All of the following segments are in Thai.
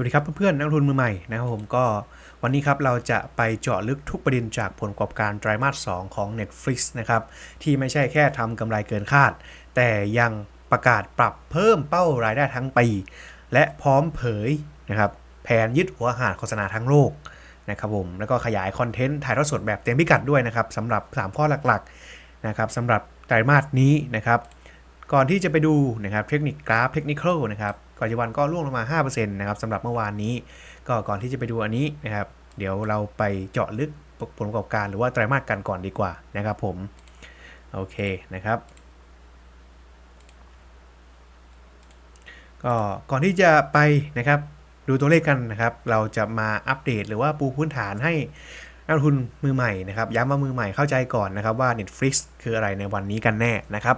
วัสดีครับเพื่อนๆนักลงทุนมือใหม่นะครับผมก็วันนี้ครับเราจะไปเจาะลึกทุกประเด็นจากผลประกอบการไตรมาส 2 ของ Netflix นะครับที่ไม่ใช่แค่ทำกำไรเกินคาด แต่ยังประกาศปรับเพิ่มเป้ารายได้ทั้งปี และพร้อมเผยนะครับแผนยึดหัวหาดโฆษณาทั้งโลกนะครับผมแล้วก็ขยายคอนเทนต์ถ่ายทอดสดแบบเต็มพิกัดด้วยนะครับสำหรับ 3 ข้อหลักๆนะครับสำหรับไตรมาสนี้นะครับก่อนที่จะไปดูนะครับเทคนิคกราฟเทคนิคอลนะครับ ก่อนจะวันก็ร่วงลงมา 5%นะครับสำหรับเมื่อวานนี้ ก็ก่อนที่จะไปดูอันนี้นะครับ เดี๋ยวเราไปเจาะลึกผลประกอบการหรือว่าไตรมาสกันก่อนดีกว่านะครับผม โอเคนะครับ ก็ก่อนที่จะไปนะครับดูตัวเลขกันนะครับ เราจะมาอัปเดตหรือว่าปูพื้นฐานให้ นักลงทุนมือใหม่นะครับย้ำว่ามือใหม่เข้าใจก่อนนะครับว่า Netflix คืออะไรในวันนี้กันแน่นะครับ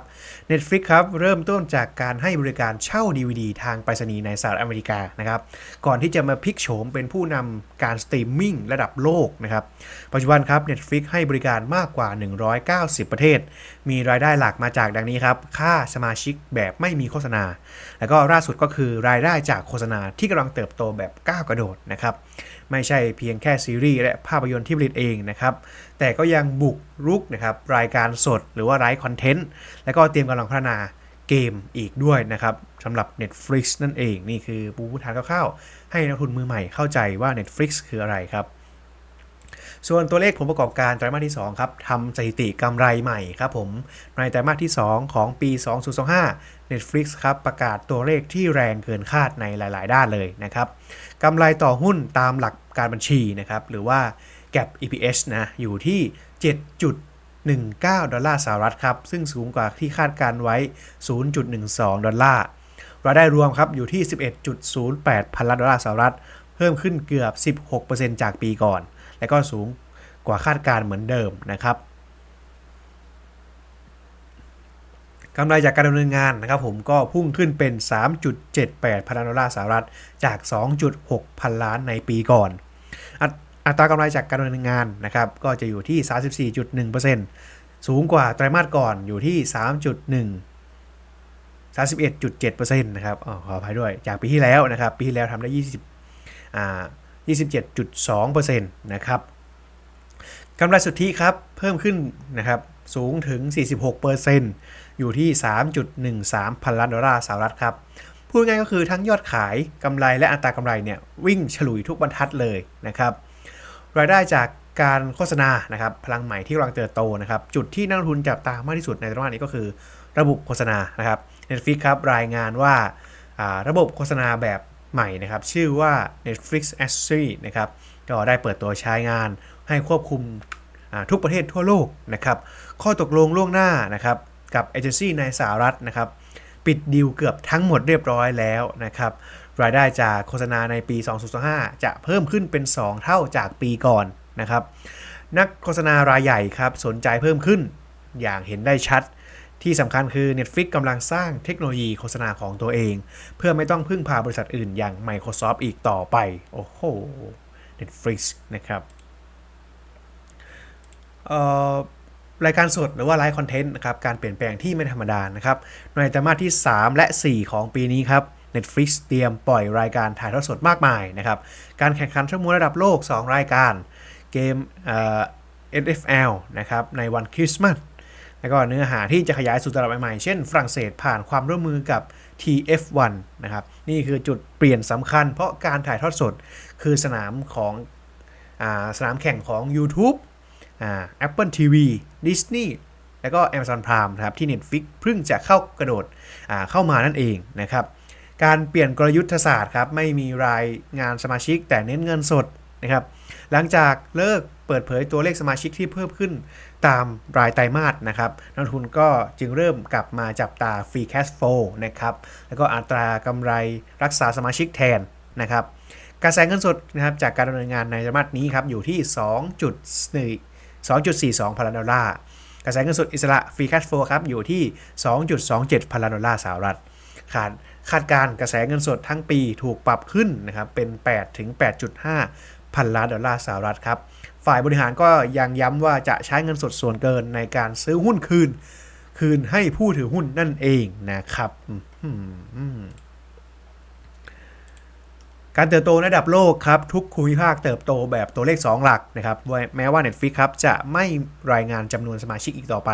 Netflix ครับเริ่มต้นจากการให้บริการเช่า DVD ทางไปรษณีย์ในสหรัฐอเมริกานะครับก่อนที่จะมาพลิกโฉมเป็นผู้นำการสตรีมมิ่งระดับโลกนะครับปัจจุบันครับ Netflix ให้บริการมากกว่า 190 ประเทศ มีรายได้หลักมาจากดังนี้ครับค่าสมาชิกแบบไม่มีโฆษณา แล้วก็ล่าสุดก็คือรายได้จากโฆษณาที่กำลังเติบโตแบบก้าวกระโดดนะครับ ไม่ใช่เพียงแค่ซีรีส์และภาพยนตร์ที่ผลิตเองนะครับ แต่ก็ยังบุกรุกนะครับรายการสดหรือว่าไร้คอนเทนต์ และก็เตรียมกำลังพัฒนาเกมอีกด้วยนะครับสำหรับ Netflix นั่นเอง นี่คือปูพื้นฐานคร่าวๆให้นักทุนมือใหม่เข้าใจว่า Netflix คืออะไรครับ ส่วนตัวเลขผลประกอบการไตรมาสที่2ครับทำสถิติกำไรใหม่ครับผมในไตรมาสที่ 2 ของปี 2025 Netflix ครับประกาศตัวเลขที่แรงเกินคาดในหลาย ๆ ด้านเลยนะครับกำไรต่อหุ้นตามหลักการบัญชีนะครับหรือว่า Gap EPS นะอยู่ที่ 7.19 ดอลลาร์สหรัฐครับซึ่งสูงกว่าที่คาดการไว้ 0.12 ดอลลาร์รายได้รวมครับอยู่ที่ 11.08 พันล้านดอลลาร์สหรัฐ เพิ่มขึ้นเกือบ 16%จากปีก่อน และก็สูงกว่าคาดการเหมือนเดิมนะครับกำไรจากการดำเนินงานนะครับผมก็พุ่งขึ้นเป็น 3.78 พันล้านดอลลาร์สหรัฐจาก 2.6 พันล้านในปีก่อนอัตรากำไรจากการดำเนินงานนะครับก็จะอยู่ที่ 34.1%สูงกว่าไตรมาสก่อนอยู่ที่ 3.1 31.7%นะครับอขออภัยด้วย จากปีที่แล้วนะครับ ปีที่แล้วทำได้ 20อ่า 27.2%นะครับกำไรสุทธิครับเพิ่มขึ้นนะครับสูงถึง 46%อยู่ที่ 3.13 พันล้านดอลลาร์สหรัฐครับ พูดง่ายก็คือทั้งยอดขายกำไรและอัตรากำไรเนี่ยวิ่งฉลุยทุกบรรทัดเลยนะครับรายได้จากการโฆษณานะครับพลังใหม่ที่กำลังเติบโตนะครับจุดที่นักลงทุนจับตามากที่สุดในตอนนี้ก็คือ ระบบโฆษณานะครับ Netflix ครับรายงานว่าระบบโฆษณาแบบ ใหม่นะครับชื่อว่า Netflix a s s e นะครับก็ได้เปิดตัวใช้งานให้ควบคุมทุกประเทศทั่วโลกนะครับข้อตกลงล่วงหน้านะครับกับเอเจนซี่ในสหรัฐนะครับปิดดีลเกือบทั้งหมดเรียบร้อยแล้วนะครับรายได้จากโฆษณาในปี 2025 จะเพิ่มขึ้นเป็น 2 เท่าจากปีก่อนนะครับนักโฆษณารายใหญ่ครับสนใจเพิ่มขึ้นอย่างเห็นได้ชัด ที่สำคัญคือ Netflix กำลังสร้างเทคโนโลยีโฆษณาของตัวเอง เพื่อไม่ต้องพึ่งพาบริษัทอื่นอย่าง Microsoft อีกต่อไป โอ้โห Netflix นะครับรายการสดหรือว่าไลฟ์คอนเทนต์นะครับ การเปลี่ยนแปลงที่ไม่ธรรมดานะครับ ในไตรมาสที่ 3 และ 4 ของปีนี้ครับ Netflix เตรียมปล่อยรายการถ่ายทอดสดมากมายนะครับ การแข่งขันชั่วโมงระดับโลก 2 รายการ เกมเอ่อ NFL นะครับ ในวันคริสต์มาส แล้วก็เนื้อหาที่จะขยายสู่ตลาดใหม่ๆ เช่นฝรั่งเศสผ่านความร่วมมือกับ TF1 นะครับ นี่คือจุดเปลี่ยนสำคัญ เพราะการถ่ายทอดสดคือสนามของอาสนามแข่งของ YouTube อ่า Apple TV Disney แล้วก็ Amazon Prime นะครับที่ Netflix เพิ่งจะเข้ากระโดดเข้ามานั่นเองนะครับ การเปลี่ยนกลยุทธศาสตร์ครับไม่มีรายงานสมาชิกแต่เน้นเงินสด นะครับ หลังจากเลิกเปิดเผยตัวเลขสมาชิกที่เพิ่มขึ้นตามรายไตรมาสนะครับนักทุนก็จึงเริ่มกลับมาจับตา Free Cash Flow นะครับ แล้วก็อัตรากำไรรักษาสมาชิกแทนนะครับกระแสเงินสดนะครับจากการดำเนินงานในไตรมาสนี้ครับอยู่ที่ 2.42พันล้านดอลลาร์กระแสเงินสดอิสระ Free Cash Flow ครับอยู่ที่ 2.27 พันล้านดอลลาร์สหรัฐขาดคาดการกระแสเงินสดทั้งปีถูกปรับขึ้นนะครับเป็น 8 ถึง 8.5 พันล้านดอลลาร์สหรัฐครับ ฝ่ายบริหารก็ยังย้ำว่าจะใช้เงินสดส่วนเกินในการซื้อหุ้นคืน คืนให้ผู้ถือหุ้นนั่นเองนะครับการเติบโตระดับโลกครับทุกภูมิภาคเติบโตแบบตัวเลข 2 หลักนะครับแม้ว่า Netflix ครับจะไม่รายงานจำนวนสมาชิกอีกต่อไป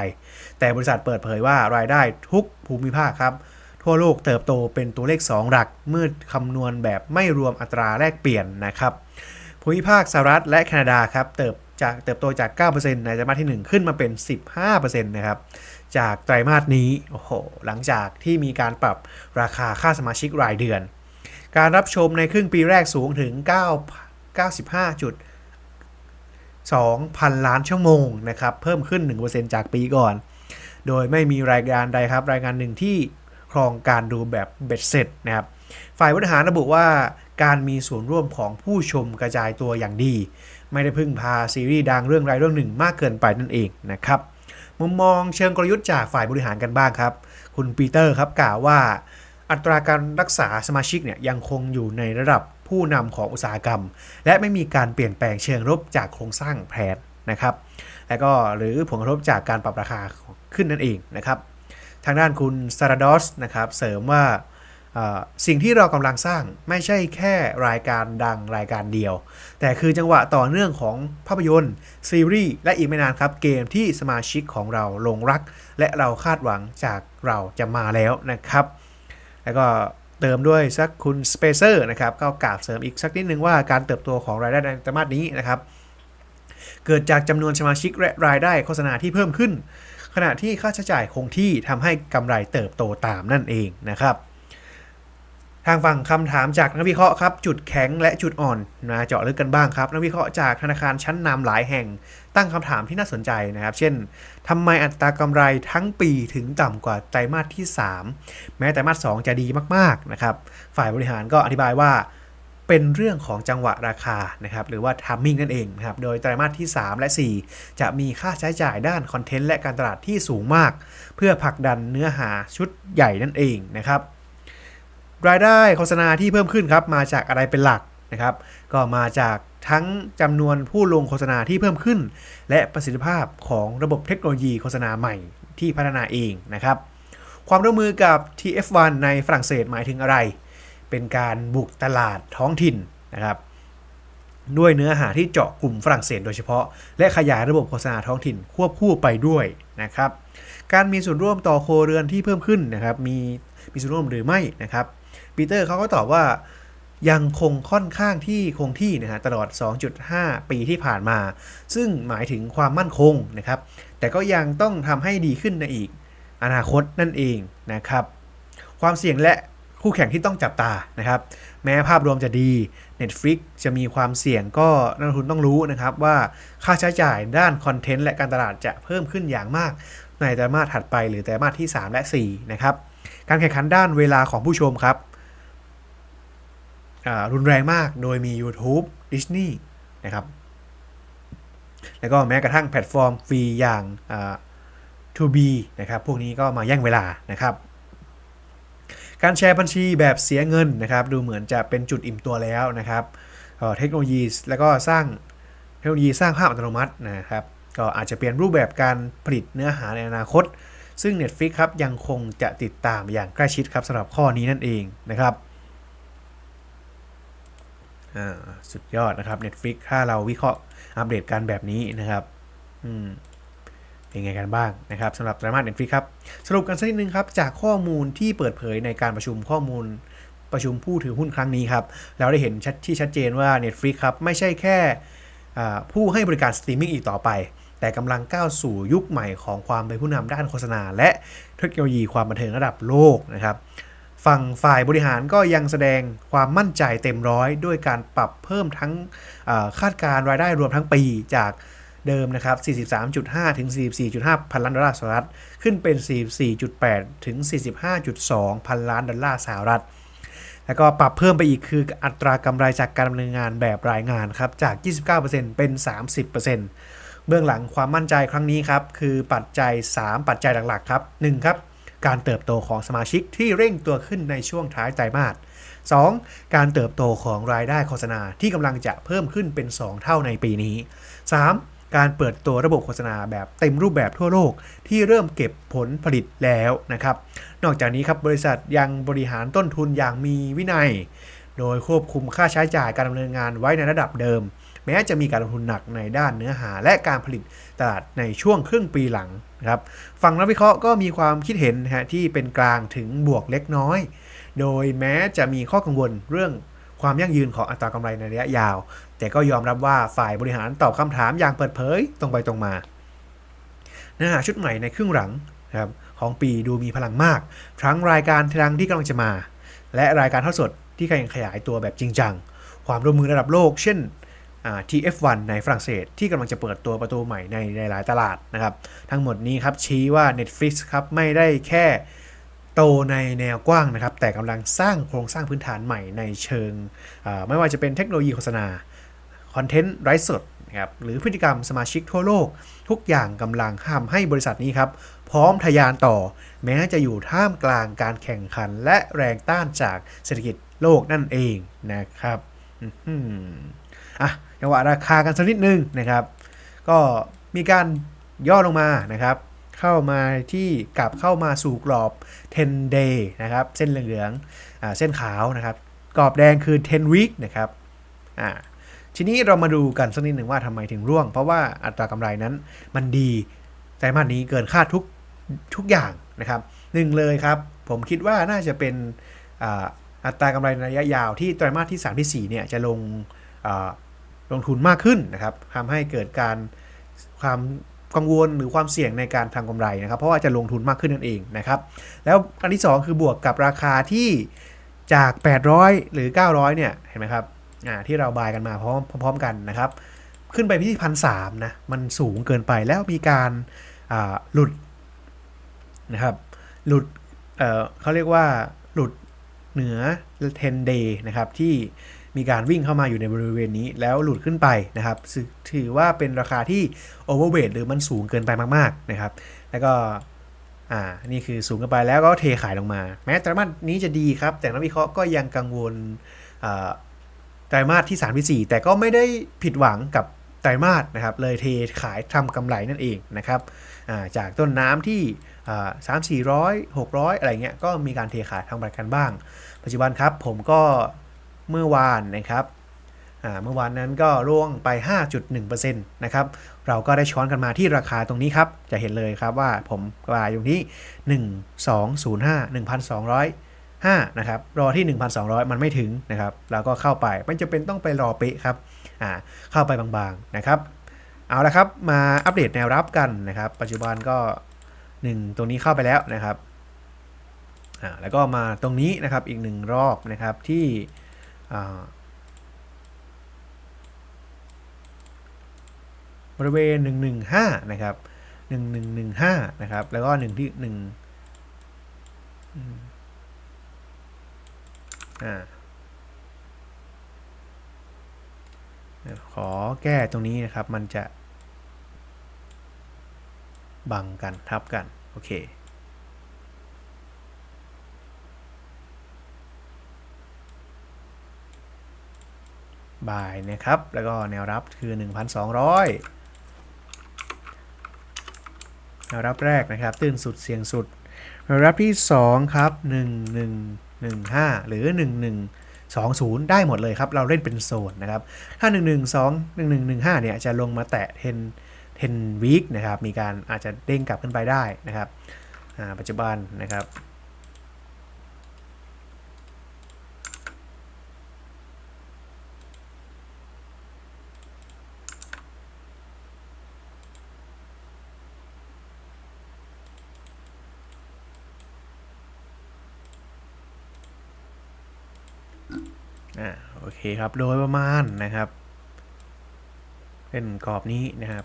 แต่บริษัทเปิดเผยว่ารายได้ทุกภูมิภาคครับ ทั่วโลกเติบโตเป็นตัวเลข 2 หลัก เมื่อคำนวณแบบไม่รวมอัตราแลกเปลี่ยนนะครับ ภูมิภาคสหรัฐและแคนาดาครับเติบจากเติบโตจาก 9%ในไตรมาสที่ 1 ขึ้นมาเป็น 15%นะครับจากไตรมาสนี้โอ้โหหลังจากที่มีการปรับราคาค่าสมาชิกรายเดือน การรับชมในครึ่งปีแรกสูงถึง 9 95จุด2,000 ล้านชั่วโมงนะครับเพิ่มขึ้น 1%จากปีก่อน โดยไม่มีรายงานใดครับ รายงานหนึ่งที่ครองการดูแบบเบ็ดเสร็จนะครับฝ่ายบริหารระบุว่า การมีส่วนร่วมของผู้ชมกระจายตัวอย่างดี ไม่ได้พึ่งพาซีรีส์ดังเรื่องใดเรื่องหนึ่งมากเกินไปนั่นเองนะครับมุมมองเชิงกลยุทธ์จากฝ่ายบริหารกันบ้างครับ คุณปีเตอร์ครับกล่าวว่า อัตราการรักษาสมาชิกเนี่ยยังคงอยู่ในระดับผู้นำของอุตสาหกรรม และไม่มีการเปลี่ยนแปลงเชิงลบจากโครงสร้างแผนนะครับ และก็หรือผลกระทบจากการปรับราคาขึ้นนั่นเองนะครับ ทางด้านคุณซาราดอสนะครับเสริมว่า สิ่งที่เรากำลังสร้างไม่ใช่แค่รายการดังรายการเดียว แต่คือจังหวะต่อเนื่องของภาพยนตร์ ซีรีส์ และอีกไม่นานครับ เกมที่สมาชิกของเราลงรัก และเราคาดหวังจากเราจะมาแล้วนะครับ แล้วก็เติมด้วยสักคุณสเปเซอร์นะครับก็กล่าวเสริมอีกสักนิดนึงว่าการเติบโตของรายได้ในไตรมาสนี้นะครับ เกิดจากจำนวนสมาชิกและรายได้โฆษณาที่เพิ่มขึ้น ขณะที่ค่าใช้จ่ายคงที่ทำให้กำไรเติบโตตามนั่นเองนะครับ ทางฝั่งคำถามจากนักวิเคราะห์ครับจุดแข็งและจุดอ่อนมาเจาะลึกกันบ้างครับนักวิเคราะห์จากธนาคารชั้นนำหลายแห่ง ตั้งคำถามที่น่าสนใจนะครับ เช่นทำไมอัตรากำไรทั้งปีถึงต่ำกว่าไตรมาสที่ 3 แม้ไตรมาส2จะดีมากๆนะครับฝ่ายบริหารก็อธิบายว่าเป็นเรื่องของจังหวะราคานะครับหรือว่าทัมมิ่งนั่นเองนะครับโดยไตรมาสที่ 3 และ 4 จะมีค่าใช้จ่ายด้านคอนเทนต์และการตลาดที่สูงมาก เพื่อผลักดันเนื้อหาชุดใหญ่นั่นเองนะครับ รายได้โฆษณาที่เพิ่มขึ้นครับมาจากอะไรเป็นหลักนะครับ ก็มาจากทั้งจำนวนผู้ลงโฆษณาที่เพิ่มขึ้น และประสิทธิภาพของระบบเทคโนโลยีโฆษณาใหม่ที่พัฒนาเองนะครับ ความร่วมมือกับ TF1 ในฝรั่งเศสหมายถึงอะไร เป็นการบุกตลาดท้องถิ่นนะครับ ด้วยเนื้อหาที่เจาะกลุ่มฝรั่งเศสโดยเฉพาะ และขยายระบบโฆษณาท้องถิ่นควบคู่ไปด้วยนะครับ การมีส่วนร่วมต่อโครเรือนที่เพิ่มขึ้นนะครับ มีมีส่วนร่วมหรือไม่นะครับ ปีเตอร์เขาก็ตอบว่ายังคงค่อนข้างที่คงที่นะฮะตลอด 2.5 ปีที่ผ่านมา ซึ่งหมายถึงความมั่นคงนะครับ แต่ก็ยังต้องทำให้ดีขึ้นในอีกอนาคตนั่นเองนะครับ ความเสี่ยงและคู่แข่งที่ต้องจับตานะครับ แม้ภาพรวมจะดี Netflix จะมีความเสี่ยงก็นักลงทุนต้องรู้นะครับว่าค่าใช้จ่ายด้านคอนเทนต์และการตลาดจะเพิ่มขึ้นอย่างมาก ในไตรมาสถัดไปหรือไตรมาสที่ 3 และ 4 นะครับ การแข่งขันด้านเวลาของผู้ชมครับ รุนแรงมากโดยมี YouTube Disney นะครับ แล้วก็แม้กระทั่งแพลตฟอร์มฟรีอย่าง To be นะครับ พวกนี้ก็มาแย่งเวลานะครับ การแชร์บัญชีแบบเสียเงินนะครับ ดูเหมือนจะเป็นจุดอิ่มตัวแล้วนะครับเทคโนโลยีแล้วก็สร้างเทคโนโลยีสร้างภาพอัตโนมัตินะครับ ก็อาจจะเปลี่ยนรูปแบบการผลิตเนื้อหาในอนาคต ซึ่ง Netflix ครับยังคงจะติดตามอย่างใกล้ชิดครับสำหรับข้อนี้นั่นเองนะครับ สุดยอดนะครับ Netflix ถ้าเราวิเคราะห์อัปเดตกันแบบนี้นะครับเป็นไงกันบ้างนะครับสำหรับไตรมาส Netflix ครับ สรุปกันสักนิดนึงครับ จากข้อมูลที่เปิดเผยในการประชุมข้อมูลประชุมผู้ถือหุ้นครั้งนี้ครับ เราได้เห็นชัดที่ชัดเจนว่า Netflix ครับ ไม่ใช่แค่ผู้ให้บริการสตรีมมิ่งอีกต่อไป แต่กำลังก้าวสู่ยุคใหม่ของความเป็นผู้นำด้านโฆษณา และเทคโนโลยีความบันเทิงระดับโลกนะครับ ฝั่งฝ่ายบริหารก็ยังแสดงความมั่นใจเต็มร้อย ด้วยการปรับเพิ่มทั้งคาดการรายได้รวมทั้งปีจากเดิมนะครับ 43.5 ถึง 44.5 พันล้านดอลลาร์สหรัฐ ขึ้นเป็น 44.8 ถึง 45.2 พันล้านดอลลาร์สหรัฐ แล้วก็ปรับเพิ่มไปอีกคืออัตรากำไรจากการดำเนินงานแบบรายงานครับ จาก 29%เป็น 30%เบื้องหลังความมั่นใจครั้งนี้ครับ คือปัจจัย 3 ปัจจัยหลักๆ ครับ 1 ครับ การเติบโตของสมาชิกที่เร่งตัวขึ้นในช่วงท้ายไตรมาส 2. การเติบโตของรายได้โฆษณาที่กำลังจะเพิ่มขึ้นเป็น 2 เท่าในปีนี้ 3. การเปิดตัวระบบโฆษณาแบบเต็มรูปแบบทั่วโลกที่เริ่มเก็บผลผลิตแล้วนะครับ นอกจากนี้ครับบริษัทยังบริหารต้นทุนอย่างมีวินัย โดยควบคุมค่าใช้จ่ายการดำเนินงานไว้ในระดับเดิม แม้จะมีการลงทุนหนักในด้านเนื้อหาและการผลิตตลาดในช่วงครึ่งปีหลังนะครับฝั่งนักวิเคราะห์ก็มีความคิดเห็นนะฮะที่เป็นกลางถึงบวกเล็กน้อย โดยแม้จะมีข้อกังวลเรื่องความยั่งยืนของอัตรากำไรในระยะยาว แต่ก็ยอมรับว่าฝ่ายบริหารตอบคำถามอย่างเปิดเผยตรงไปตรงมาเนื้อหาชุดใหม่ในครึ่งหลังนะครับของปีดูมีพลังมาก ทั้งรายการทางที่กำลังจะมา และรายการทอดสดที่กำลังขยายตัวแบบจริงจัง ความร่วมมือระดับโลก เช่น TF1 ในฝรั่งเศส ที่กำลังจะเปิดตัวประตูใหม่ในหลายๆตลาดนะครับ ทั้งหมดนี้ครับชี้ว่า Netflix ครับไม่ได้แค่โตในแนวกว้างนะครับ แต่กำลังสร้างโครงสร้างพื้นฐานใหม่ในเชิง ไม่ว่าจะเป็นเทคโนโลยีโฆษณา คอนเทนต์ไร้สดนะครับหรือพฤติกรรมสมาชิกทั่วโลก ทุกอย่างกำลังห้ามให้บริษัทนี้ครับ พร้อมทะยานต่อ แม้จะอยู่ท่ามกลางการแข่งขัน และแรงต้านจากเศรษฐกิจโลกนั่นเองนะครับอื้อหืออะ จังหวะราคากันสักนิดนึงนะครับ ก็มีการย่อลงมานะครับ เข้ามาที่กลับเข้ามาสู่กรอบ 10 day นะครับ เส้นเหลืองๆเส้นขาวนะครับ กรอบแดงคือ 10 week นะครับอ่าทีนี้เรามาดูกันสักนิดหนึ่งว่าทำไมถึงร่วง เพราะว่าอัตรากำไรนั้นมันดีไตรมาสนี้เกินคาดทุกทุกอย่างนะครับหนึ่งเลยครับ ผมคิดว่าน่าจะเป็นอัตรากำไรในระยะยาวที่ไตรมาสที่ 3 ที่ 4เนี่ยจะลง ลงทุนมากขึ้นนะครับทำให้เกิดการความกังวลหรือความเสี่ยงในการทำกำไรนะครับ เพราะว่าจะลงทุนมากขึ้นนั่นเองนะครับ แล้วอันที่ 2 คือบวกกับราคาที่จาก 800 หรือ 900 เนี่ยเห็นไหมครับอ่าที่เราบายกันมาพร้อมพร้อมกันนะครับ ขึ้นไปที่พันสามนะมันสูงเกินไปแล้วมีการอ่าหลุดนะครับหลุดเออเขาเรียกว่าหลุดเหนือ 10 day นะครับที่ มีการวิ่งเข้ามาอยู่ในบริเวณนี้แล้วหลุดขึ้นไปนะครับถือว่าเป็นราคาที่ overweight หรือมันสูงเกินไปมากๆนะครับ แล้วก็อ่านี่คือสูงเกินไปแล้วก็เทขายลงมา แม้ไตรมาสนี้จะดีครับ แต่นักวิเคราะห์ก็ยังกังวลไตรมาสที่3ที่4แต่ก็ไม่ได้ผิดหวังกับไตรมาสนะครับ เลยเทขายทำกำไรนั่นเองนะครับาจากต้นน้ำที่สามสี่ร้อยหกร้อยอะไรเงี้ยก็มีการเทขายทำกำไรกันบ้าง ปัจจุบันครับผมก็ เมื่อวานนะครับอ่าเมื่อวานนั้นก็ร่วงไป 5.1%นะครับ เราก็ได้ช้อนกันมาที่ราคาตรงนี้ครับ จะเห็นเลยครับว่าผมกลายอยู่ที่ 1205 1,205 นะครับ รอที่ 1,200 มันไม่ถึงนะครับ เราก็เข้าไปไม่จะเป็นต้องไปรอเป๊ะครับ อ่า เข้าไปบางๆนะครับ เอาละครับ มาอัปเดตแนวรับกันนะครับ ปัจจุบันก็ 1 ตรงนี้เข้าไปแล้วนะครับ อ่า แล้วก็มาตรงนี้นะครับ อีกหนึ่งรอบนะครับที่ บริเวณ 115 นะครับ 1115 นะครับ แล้วก็1ที่1อ่าขอแก้ตรงนี้นะครับ มันจะ บังกันทับกัน โอเค บายนะครับ แล้วก็แนวรับคือ 1,200 แนวรับแรกนะครับ ตื้นสุดเสี่ยงสุด แนวรับที่ 2 ครับ 1115 หรือ 1120 ได้หมดเลยครับ เราเล่นเป็นโซนนะครับ ถ้า 112 1115 เนี่ยจะลงมาแตะ10 10 week นะครับ มีการอาจจะเด้งกลับขึ้นไปได้นะครับ ปัจจุบันนะครับ อ่าโอเคครับ โดยประมาณนะครับเป็นกรอบนี้นะครับ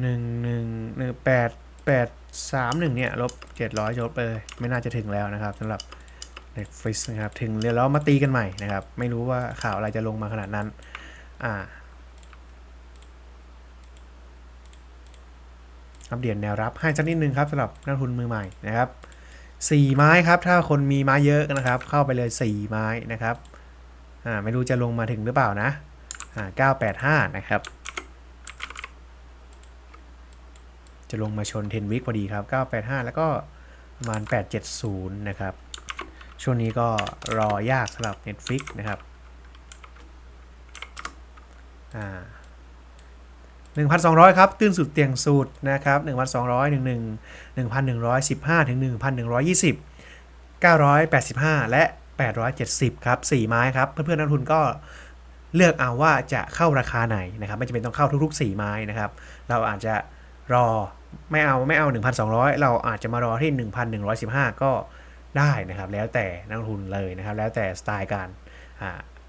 หนึ่งหนึ่งหนึ่งแปดแปดสามหนึ่งเนี่ยลบเจ็ดร้อยลบไปเลย ไม่น่าจะถึงแล้วนะครับสำหรับ Netflix นะครับ ถึงแล้วมาตีกันใหม่นะครับ ไม่รู้ว่าข่าวอะไรจะลงมาขนาดนั้น อ่าอัปเดตแนวรับให้สักนิดนึงครับสำหรับนักทุนมือใหม่นะครับ สี่ไม้ครับ ถ้าคนมีไม้เยอะนะครับ เข้าไปเลยสี่ไม้นะครับอ่าไม่รู้จะลงมาถึงหรือเปล่านะอ่าเก้าแปดห้านะครับ จะลงมาชนเทนวิกพอดีครับเก้าแปดห้าแล้วก็ประมาณ 870 นะครับ ช่วงนี้ก็รอยากสำหรับ Netflix นะครับอ่า 1,200 ครับ ตื้นสุดเตียงสุดนะครับ 1,200 11 1,115 ถึง 1,120 985 และ 870 ครับ 4 ไม้ครับ เพื่อนๆนักทุนก็เลือกเอาว่าจะเข้าราคาไหนนะครับ ไม่จำเป็นต้องเข้าทุก ๆ 4 ไม้นะครับ เราอาจจะรอไม่เอาไม่เอา 1,200 เราอาจจะมารอที่ 1,115 ก็ได้นะครับ แล้วแต่นักทุนเลยนะครับ แล้วแต่สไตล์การ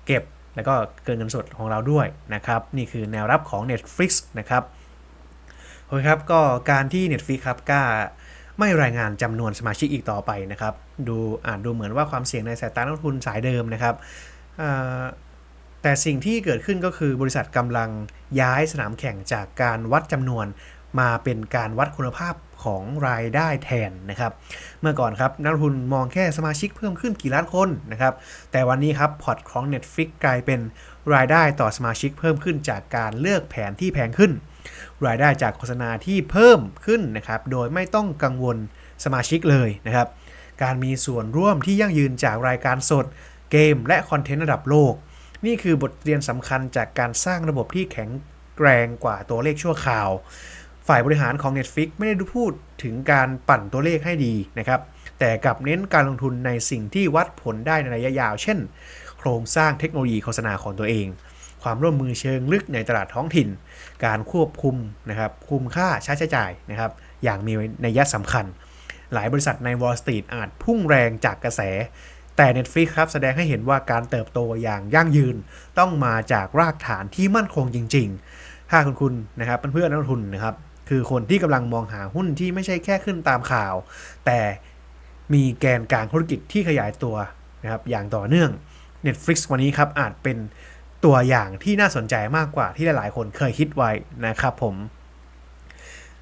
เก็บ แล้วก็เกินเงินสดของเราด้วยนะครับ นี่คือแนวรับของ Netflix นะครับโอเคครับก็การที่ Netflix ครับกล้าไม่รายงานจำนวนสมาชิกอีกต่อไปนะครับ ดูอาจดูเหมือนว่าความเสี่ยงในสายตานักลงทุนสายเดิมนะครับแต่สิ่งที่เกิดขึ้นก็คือบริษัทกำลังย้ายสนามแข่งจากการวัดจำนวนมาเป็นการวัดคุณภาพ ของรายได้แทนนะครับ เมื่อก่อนครับนักลงทุนมองแค่สมาชิกเพิ่มขึ้นกี่ล้านคนนะครับ แต่วันนี้ครับพอร์ตของ Netflix กลายเป็นรายได้ต่อสมาชิกเพิ่มขึ้นจากการเลือกแผนที่แพงขึ้น รายได้จากโฆษณาที่เพิ่มขึ้นนะครับ โดยไม่ต้องกังวลสมาชิกเลยนะครับ การมีส่วนร่วมที่ยั่งยืนจากรายการสด เกม และคอนเทนต์ระดับโลก นี่คือบทเรียนสำคัญจากการสร้างระบบที่แข็งแกร่งกว่าตัวเลขชั่วคราว ฝ่ายบริหารของ Netflix ไม่ได้พูดถึงการปั่นตัวเลขให้ดีนะครับ แต่กลับเน้นการลงทุนในสิ่งที่วัดผลได้ในระยะยาว เช่น โครงสร้างเทคโนโลยีโฆษณาของตัวเอง ความร่วมมือเชิงลึกในตลาดท้องถิ่น การควบคุมนะครับ คุมค่าใช้จ่ายนะครับ อย่างมีนัยสำคัญ หลายบริษัทใน Wall Street อาจพุ่งแรงจากกระแส แต่ Netflix ครับแสดงให้เห็นว่าการเติบโตอย่างยั่งยืน ต้องมาจากรากฐานที่มั่นคงจริง ๆ ถ้าคุณคุณนะครับเพื่อนๆนักลงทุนนะครับ คือคนที่กำลังมองหาหุ้นที่ไม่ใช่แค่ขึ้นตามข่าว แต่มีแกนกลางธุรกิจที่ขยายตัวนะครับอย่างต่อเนื่อง Netflix วันนี้ครับอาจเป็นตัวอย่างที่น่าสนใจมากกว่าที่หลาย ๆ คนเคยคิดไว้นะครับผม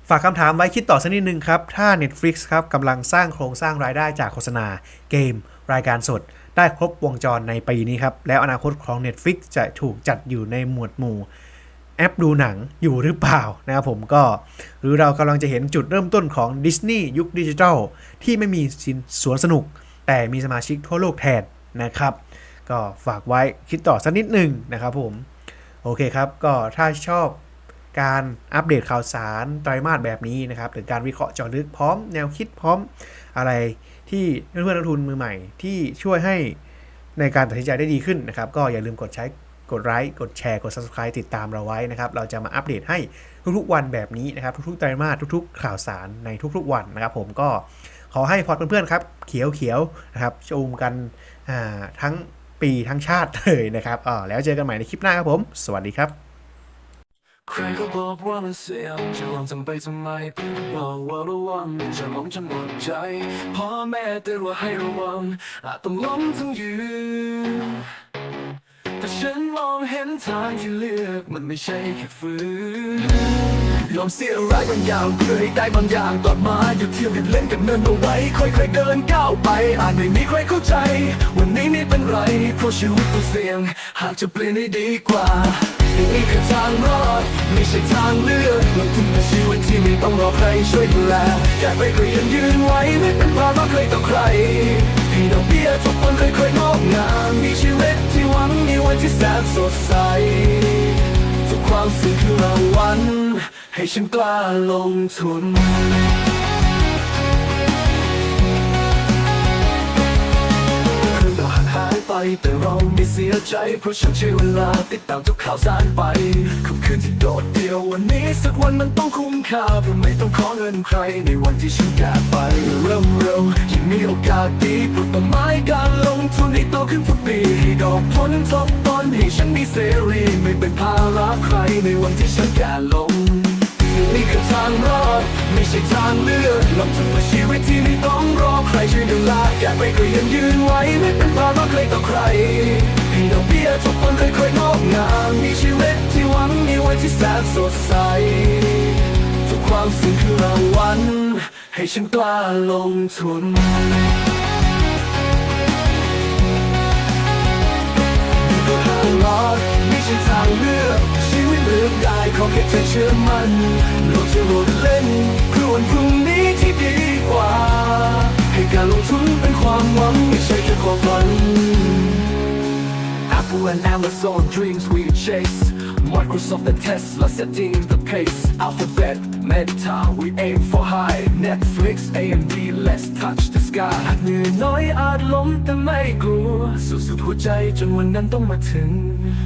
ฝากคำถามไว้คิดต่อสักนิดนึงครับ ถ้า Netflix ครับกำลังสร้างโครงสร้างรายได้จากโฆษณาเกม รายการสด ได้ครบวงจรในปีนี้ครับ แล้วอนาคตของ Netflix จะถูกจัดอยู่ในหมวดหมู่ แอปดูหนังอยู่หรือเปล่านะครับผมก็หรือเรากำลังจะเห็นจุดเริ่มต้นของ Disney ยุคดิจิทัลที่ไม่มีสินสวนสนุก แต่มีสมาชิกทั่วโลกแทนนะครับ ก็ฝากไว้คิดต่อสักนิดหนึ่งนะครับผม โอเคครับ ก็ถ้าชอบการอัปเดตข่าวสารไตรมาสแบบนี้นะครับหรือการวิเคราะห์เจาะลึกพร้อมแนวคิดพร้อมอะไรที่เพื่อนๆนักทุนมือใหม่ ที่ช่วยให้ในการตัดสินใจได้ดีขึ้นนะครับ ก็อย่าลืมกดใช้ กดไลค์กดแชร์กด subscribe ติดตามเราไว้นะครับ เราจะมาอัปเดตให้ทุกๆวันแบบนี้นะครับ ทุกๆไตรมาสทุกๆ ข่าวสารในทุกๆวันนะครับผมก็ขอให้พอร์ตเพื่อนๆครับเขียวๆนะครับจูมกันทั้งปีทั้งชาติเลยนะครับอ่าแล้วเจอกันใหม่ในคลิปหน้าครับผม สวัสดีครับใครก็บอกว่ามันเสี่ยงจะลองทำไปทำไมบอกว่าระวังจะล้มจนหมดใจพ่อแม่เตือนว่าให้ระวังอาจต้องล้มทั้งยืน แต่ฉันมองเห็นทางที่เลือกมันไม่ใช่แค่ฝืนยอมเสียอะไรบางอย่างเพื่อให้ได้บางอย่างต่อมาอยู่เที่ยวกันเล่นกันเนินเอาไว้ค่อยๆเดินก้าวไป อาจไม่มีใครเข้าใจ วันนี้ไม่เป็นไรเพราะชีวิตต้องเสี่ยง หากจะเปลี่ยนให้ดีกว่านี่คือทางรอดไม่ใช่ทางเลือกลงทุน ช่วยดูแลอยากไปก็ยันยืนไว้ไม่เป็นภาระใครต่อใครให้ดอกเบี้ยทุกคนค่อยๆงอกงามมีชีวิตที่หวังมีวันที่แสนสดใสทุกความสุขคือรางวัลให้ฉันกล้าลงทุน ไป แต่เราไม่เสียใจ เพราะฉันใช้เวลาติดตามทุกข่าวสารไปค่ำคืนที่โดดเดี่ยววันนี้ สักวันมันต้องคุ้มค่าเพราะไม่ต้องขอเงินใคร ในวันที่ฉันอยากไปเริ่มเร็วยิ่งมีโอกาสดีปลูกต้นไม้การลงทุนให้โตขึ้นทุกปีให้ดอกผลทบต้นให้ฉันมีเสรี ไม่เป็นภาระใครในวันที่ฉันแก่ลง นี่คือทางรอด ไม่ใช่ทางเลือกลงทุนมาชีวิตที่ไม่ต้องรอใครช่วยดูแลอยากไปก็ยังยืนไว้ ไม่เป็นภาระใครต่อใครให้ดอกเบี้ยทุกวันค่อยๆงอกงามมีชีวิตที่หวังมีวันที่แสนสดใสทุกความสุขคือรางวัลให้ฉันกล้าลงทุนก็หางรอด ช่ทางเลือก ชีวิตเลือกได้ขอแค่เธอเชื่อมันโลกจะโรดเล่นเพื่อวันพรุ่งนี้ที่ดีกว่า ให้การลงทุนเป็นความหวังไม่ใช่แค่ความฝัน Apple and Amazon dreams we chase Microsoft and Tesla setting the pace Alphabet, Meta, we aim for high Netflix, AMD, let's touch the sky อาจเหนื่อยน้อยอาจล้มแต่ไม่กลัว สู้สุดหัวใจจนวันนั้นต้องมาถึง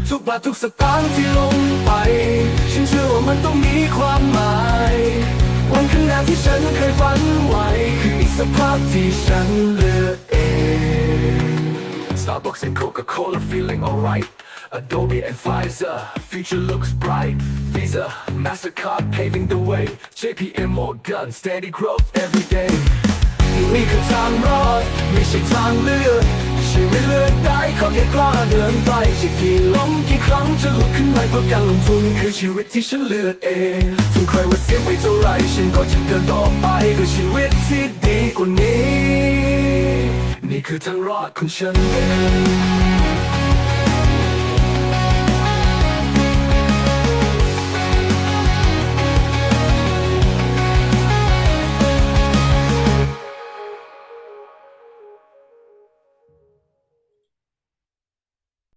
ทุกบาททุกสตางค์ที่ลงไป ฉันเชื่อว่ามันต้องมีความหมาย วันข้างหน้าที่ฉันเคยฝันไว้คืออีกสภาพที่ฉันเลือกเอง Starbucks and Coca-Cola feeling alright. Adobe and Pfizer, future looks bright. Visa, MasterCard paving the way. JPM Morgan, steady growth every day. นี่คือทางรอดไม่ใช่ทางเลือก ชีวิตเลือกได้ขอแค่กล้าเดินไปจะกี่ล้มกี่ครั้งจะลุกขึ้นใหม่เพราะการลงทุนคือชีวิตที่ฉันเลือกเองถึงใครว่าเสียไปเท่าไรฉันก็จะเดินต่อไปด้วยชีวิตที่ดีกว่านี้ นี่คือทางรอดของฉันเอง